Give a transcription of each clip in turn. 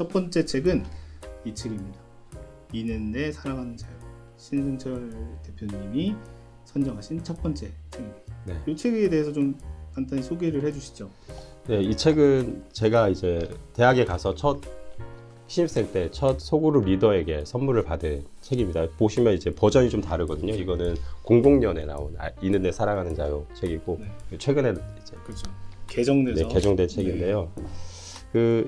첫 번째 책은 이 책입니다. 이는 내 사랑하는 자유. 신승철 대표님이 선정하신 첫 번째 책입니다. 네. 이 책에 대해서 좀 간단히 소개를 해주시죠. 네, 이 책은 제가 이제 대학에 가서 첫 신입생 때 첫 소그룹 리더에게 선물을 받은 책입니다. 보시면 이제 버전이 좀 다르거든요. 이거는 00년에 나온 아, 이는 내 사랑하는 자유 책이고 최근에 이제 그렇죠. 개정돼서 네, 개정된 책인데요. 그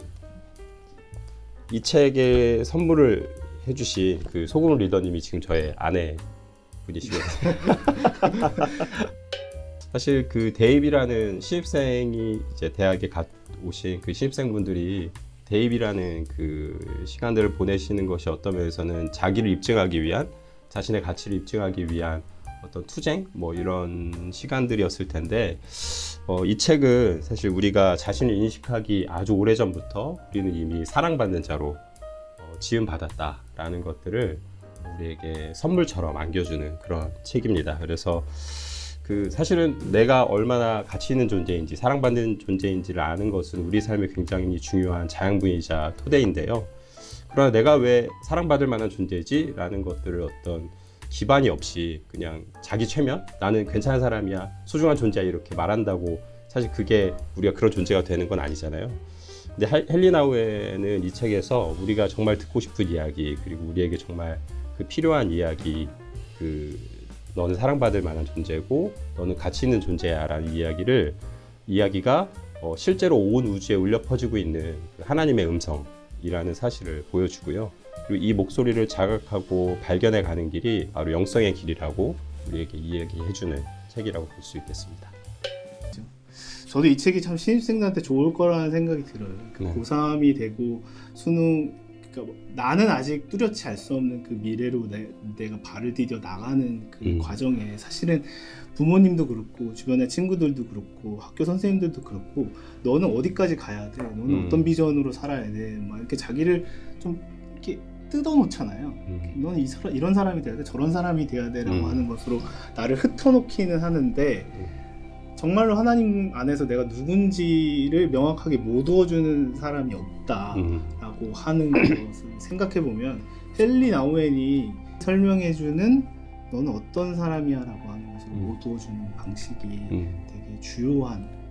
이 책에 선물을 해주신 그 소금 리더님이 지금 저의 아내 분이시거든요. 사실 그 대입이라는 신입생이 이제 대학에 갓 오신 그 신입생분들이 대입이라는 그 시간들을 보내시는 것이 어떤 면에서는 자기를 입증하기 위한 자신의 가치를 입증하기 위한 어떤 투쟁 뭐 이런 시간들이었을 텐데 어, 이 책은 사실 우리가 자신을 인식하기 아주 오래 전부터 우리는 이미 사랑받는 자로 어, 지음 받았다라는 것들을 우리에게 선물처럼 안겨주는 그런 책입니다. 그래서 그 사실은 내가 얼마나 가치 있는 존재인지 사랑받는 존재인지를 아는 것은 우리 삶에 굉장히 중요한 자양분이자 토대인데요. 그러나 내가 왜 사랑받을 만한 존재지라는 것들을 어떤 기반이 없이 그냥 자기 최면? 나는 괜찮은 사람이야. 소중한 존재야. 이렇게 말한다고 사실 그게 우리가 그런 존재가 되는 건 아니잖아요. 근데 할- 헬리나우에는 이 책에서 우리가 정말 듣고 싶은 이야기 그리고 우리에게 정말 그 필요한 이야기 그 너는 사랑받을 만한 존재고 너는 가치 있는 존재야라는 이야기를 이야기가 어, 실제로 온 우주에 울려 퍼지고 있는 그 하나님의 음성 이라는 사실을 보여주고요. 그리고 이 목소리를 자각하고 발견해 가는 길이 바로 영성의 길이라고 우리에게 이야기해주는 책이라고 볼 수 있겠습니다. 저도 이 책이 참 신입생들한테 좋을 거라는 생각이 들어요. 그 네. 고3이 되고 수능 그러니까 뭐 나는 아직 뚜렷이 알 수 없는 그 미래로 내, 내가 발을 디뎌 나가는 그 음. 과정에 사실은 부모님도 그렇고 주변의 친구들도 그렇고 학교 선생님들도 그렇고 너는 어디까지 가야 돼? 너는 음. 어떤 비전으로 살아야 돼? 막 이렇게 자기를 좀 이렇게 뜯어놓잖아요. 음. 너는 이 사람, 이런 사람이 돼야 돼, 저런 사람이 돼야 돼라고 음. 하는 것으로 나를 흩어놓기는 하는데 정말로 하나님 안에서 내가 누군지를 명확하게 못 두어주는 사람이 없다 음. 하는 것을 생각해 보면 헨리 나우엔이 설명해 주는 너는 어떤 사람이야라고 하는 것을 음. 못 두어주는 방식이 음. 되게 주요한